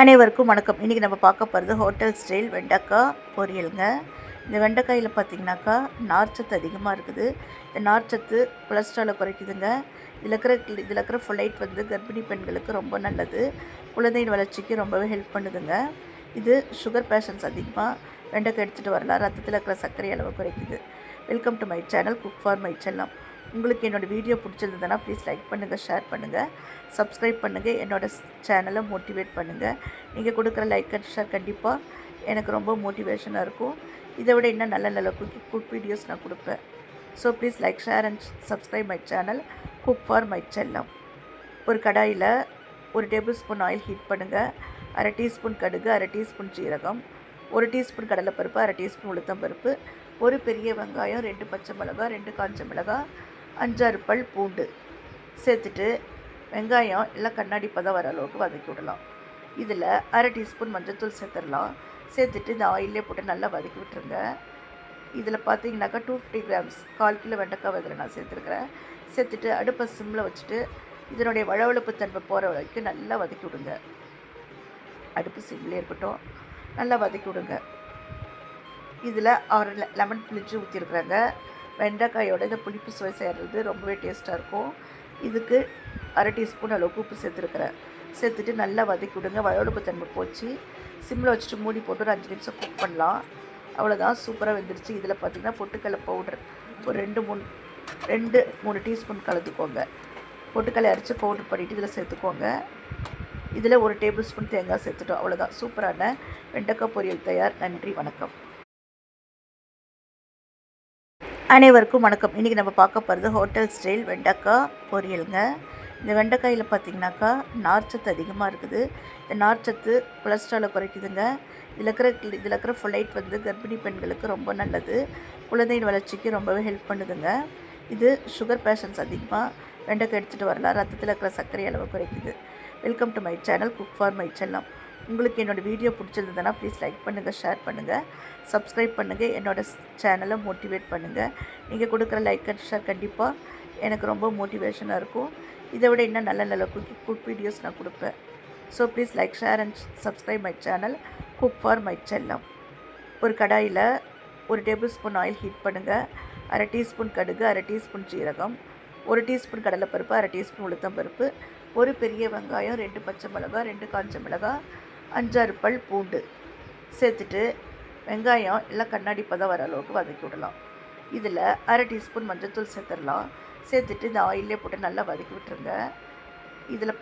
அனைவருக்கும் வணக்கம். இன்றைக்கி நம்ம பார்க்க போகிறது ஹோட்டல் ஸ்டைல் வெண்டைக்காய் பொரியலுங்க. இந்த வெண்டைக்காயில் பார்த்திங்கனாக்கா நார்ச்சத்து அதிகமாக இருக்குது. இந்த நார்ச்சத்து கொலஸ்ட்ராலை குறைக்குதுங்க. இதில் இருக்கிற இதில் இருக்கிற ஃபுலைட் வந்து கர்ப்பிணி பெண்களுக்கு ரொம்ப நல்லது. குழந்தையின் வளர்ச்சிக்கு ரொம்பவே ஹெல்ப் பண்ணுதுங்க. இது சுகர் பேஷன்ஸ் அதிகமாக வெண்டைக்காய் எடுத்துகிட்டு வரலாம். ரத்தத்தில் இருக்கிற சர்க்கரை அளவு குறைக்குது. Welcome to my channel cook for my Chellam உங்களுக்கு என்னோடய வீடியோ பிடிச்சிருந்ததுன்னா ப்ளீஸ் லைக் பண்ணுங்கள் ஷேர் பண்ணுங்கள் சப்ஸ்கிரைப் பண்ணுங்கள் என்னோடய சேனலை மோட்டிவேட் பண்ணுங்கள் நீங்கள் கொடுக்குற லைக் அண்ட் ஷேர் கண்டிப்பாக எனக்கு ரொம்ப மோட்டிவேஷனாக இருக்கும். இதை விட இன்னும் நல்ல நல்ல குக் குக் வீடியோஸ் நான் கொடுப்பேன். So please like share and subscribe my channel cook for my Chellam ஒரு கடாயில் ஒரு டேபிள் ஸ்பூன் ஆயில் ஹீட் பண்ணுங்கள் அரை டீஸ்பூன் கடுகு அரை டீஸ்பூன் சீரகம் ஒரு டீஸ்பூன் கடலைப்பருப்பு அரை டீஸ்பூன் உளுத்தம்பருப்பு ஒரு பெரிய வெங்காயம் ரெண்டு பச்சை மிளகாய் ரெண்டு காஞ்ச மிளகாய் அஞ்சாறு பல் பூண்டு சேர்த்துட்டு வெங்காயம் எல்லாம் கண்ணாடி பதம் வர அளவுக்கு வதக்கி விடலாம். இதில் அரை டீஸ்பூன் மஞ்சள்தூள் சேர்த்துடலாம். சேர்த்துட்டு இந்த ஆயிலே போட்டு நல்லா வதக்கி விட்டுருங்க. இதில் பார்த்தீங்கன்னாக்கா டூ ஃபிஃப்டி கிராம்ஸ் கால் கிலோ வெண்டைக்காய் இதில் நான் சேர்த்துருக்குறேன். சேர்த்துட்டு அடுப்பை சிம்மில் வச்சுட்டு இதனுடைய வளவளப்பு தன்மை போகிற வரைக்கும் நல்லா வதக்கி விடுங்க. அடுப்பு சிம்லேயே இருக்கட்டும். நல்லா வதக்கி விடுங்க. இதில் ஆறு லெமன் பிழிஞ்சு ஊற்றிருக்குறாங்க வெண்டைக்காயோட இந்த புளிப்பு சுவை சேர்றது ரொம்பவே டேஸ்ட்டாக இருக்கும். இதுக்கு அரை டீஸ்பூன் அளவுக்கு உப்பு சேர்த்துருக்குறேன். சேர்த்துட்டு நல்லா வதக்கி விடுங்க. வயோடுப்பு தன்மை போச்சு. சிம்மில் வச்சுட்டு மூடி போட்டு ஒரு அஞ்சு நிமிஷம் குக் பண்ணலாம். அவ்வளோதான் சூப்பராக வெந்துருச்சு. இதில் பார்த்திங்கன்னா பொட்டுக்கடலை பவுடர் ஒரு ரெண்டு மூணு ரெண்டு மூணு டீஸ்பூன் கலந்துக்கோங்க. பொட்டுக்கடலை அரைச்சி பவுடர் பண்ணிவிட்டு இதில் சேர்த்துக்கோங்க. இதில் ஒரு டேபிள் ஸ்பூன் தேங்காய் சேர்த்துட்டோம். அவ்வளோதான் சூப்பரான வெண்டைக்காய் பொரியல் தயார். நன்றி. வணக்கம். அனைவருக்கும் வணக்கம். இன்றைக்கி நம்ம பார்க்க போகிறது ஹோட்டல் ஸ்டைல் வெண்டைக்காய் பொரியலுங்க. இந்த வெண்டைக்காயில் பார்த்தீங்கன்னாக்கா நார்ச்சத்து அதிகமாக இருக்குது. இந்த நார்ச்சத்து கொலஸ்ட்ராலை குறைக்குதுங்க. இதில் இருக்கிற இதில் இருக்கிற ஃபுலைட் வந்து கர்ப்பிணி பெண்களுக்கு ரொம்ப நல்லது. குழந்தையின் வளர்ச்சிக்கு ரொம்பவே ஹெல்ப் பண்ணுதுங்க. இது சுகர் பேஷன்ஸ் அதிகமாக வெண்டைக்காய் எடுத்துகிட்டு வரலாம். ரத்தத்தில் இருக்கிற சர்க்கரை அளவு குறைக்குது. Welcome to my channel cook for my Chellam உங்களுக்கு என்னோடய வீடியோ பிடிச்சிருந்ததுன்னா ப்ளீஸ் லைக் பண்ணுங்கள் ஷேர் பண்ணுங்கள் சப்ஸ்கிரைப் பண்ணுங்கள் என்னோடய சேனலை மோட்டிவேட் பண்ணுங்கள் நீங்கள் கொடுக்குற லைக் அண்ட் ஷேர் கண்டிப்பாக எனக்கு ரொம்ப மோட்டிவேஷனாக இருக்கும். இதை விட இன்னும் நல்ல நல்ல குக் குக் வீடியோஸ் நான் கொடுப்பேன். So please like share and subscribe my channel cook for my Chellam. ஒரு கடாயில் ஒரு டேபிள் ஸ்பூன் ஆயில் ஹீட் பண்ணுங்கள் அரை டீஸ்பூன் கடுகு அரை டீஸ்பூன் சீரகம் ஒரு டீஸ்பூன் கடலைப்பருப்பு அரை டீஸ்பூன் உளுத்தம் பருப்பு ஒரு பெரிய வெங்காயம் ரெண்டு பச்சை மிளகாய் ரெண்டு காஞ்ச மிளகாய் அஞ்சாறு பல் பூண்டு சேர்த்துட்டு வெங்காயம் எல்லாம் கண்ணாடி பதம் வர அளவுக்கு வதக்கி விடலாம். இதில் அரை டீஸ்பூன் மஞ்சள்தூள் சேர்த்துடலாம். சேர்த்துட்டு இந்த ஆயிலே போட்டு நல்லா வதக்கி விட்டுருங்க. இதில்